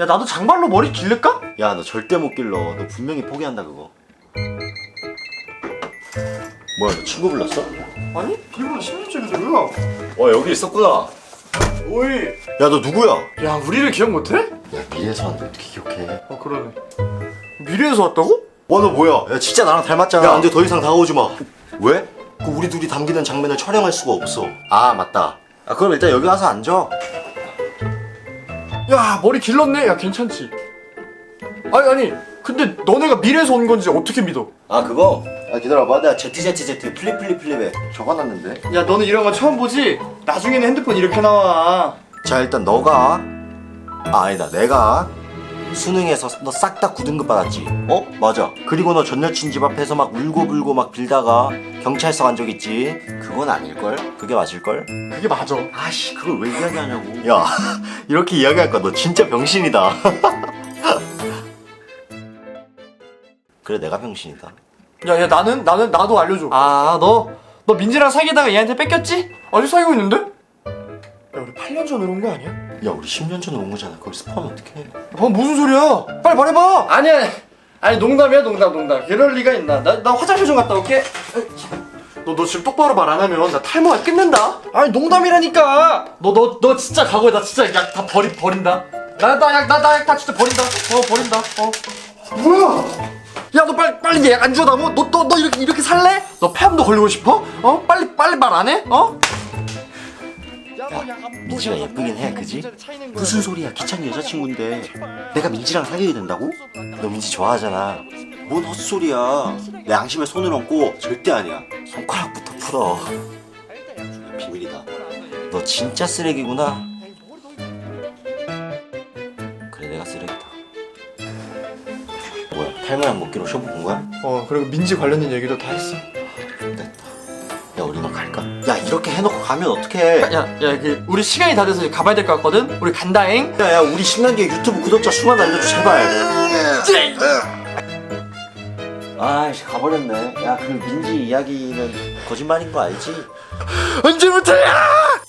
야 나도 장발로 머리 길를까? 야 너 절대 못 길러 너 분명히 포기한다 그거 뭐야 너 친구 불렀어? 아니 비밀번호 16쪽이 누구야? 와 여기 있었구나 오이 야 너 누구야? 야 우리를 기억 못해? 야 미래에서 왔는데 어떻게 기억해 어 그러네 미래에서 왔다고? 와 너 뭐야 야 진짜 나랑 닮았잖아 야. 이제 더 이상 다가오지 마 왜? 그 우리 둘이 담기는 장면을 촬영할 수가 없어 아 맞다 아 그럼 일단 여기 와서 앉아 야 머리 길렀네. 야 괜찮지? 아니 아니 근데 너네가 미래에서 온 건지 어떻게 믿어? 아 그거? 아 기다려봐. 내가 ZZZ 플립 플립 플립에 적어놨는데. 야 너는 이런 거 처음 보지? 나중에는 핸드폰 이렇게 나와. 자 일단 너가. 아 아니다. 내가 수능에서 너 싹 다 9등급 받았지 어? 맞아 그리고 너 전 여친 집 앞에서 막 울고불고 막 빌다가 경찰서 간 적 있지 그건 아닐걸? 그게 맞을걸? 그게 맞아 아씨 그걸 왜 이야기하냐고 야 이렇게 이야기할 거야 너 진짜 병신이다 그래 내가 병신이다 야 야 나는 나는 나도 알려줘 아 너 너 민지랑 사귀다가 얘한테 뺏겼지? 아직 사귀고 있는데? 야 우리 8년 전에 온거 아니야? 야 우리 10년 전에 온 거잖아. 그걸 스포하면 어떡해? 방금 무슨 소리야? 빨리 말해봐! 아니야 아니 농담이야 농담 농담. 그럴 리가 있나? 나, 나 화장실 좀 갔다 올게. 너 너 지금 똑바로 말 안 하면 나 탈모가 끝낸다? 아니 농담이라니까! 너 너 너 진짜 각오해. 나 진짜 약 다 버리 버린다. 나나약나나약다 진짜 버린다. 어 버린다. 어. 뭐야? 야 너 빨리 빨리 얘안 줘 나뭐 너너 너 이렇게 이렇게 살래? 너 폐암도 걸리고 싶어? 어? 빨리 빨리 말 안 해? 어? 민지가 예쁘긴 해 그지? 무슨 소리야 기찬 여자친구인데. 내가 민지랑 사귀게 된다고? 너 민지 좋아하잖아. 뭔 헛소리야. 내 양심에 손을 얹고 절대 아니야. 손가락부터 풀어. 비밀이다. 너 진짜 쓰레기구나. 그래 내가 쓰레기다. 뭐야 탈모약 먹기로 쇼부 본 거야? 어 그리고 민지 관련된 얘기도 다 했어 야 우리만 갈까? 야 이렇게 해놓고 가면 어떡해 야, 야, 그 우리 시간이 다 돼서 이제 가봐야 될 것 같거든. 우리 간다잉. 야, 야, 우리 10년 뒤에 유튜브 구독자 수만 알려줘, 제발. 아이씨, 가버렸네. 야, 그 민지 이야기는 거짓말인 거 알지? 언제부터야?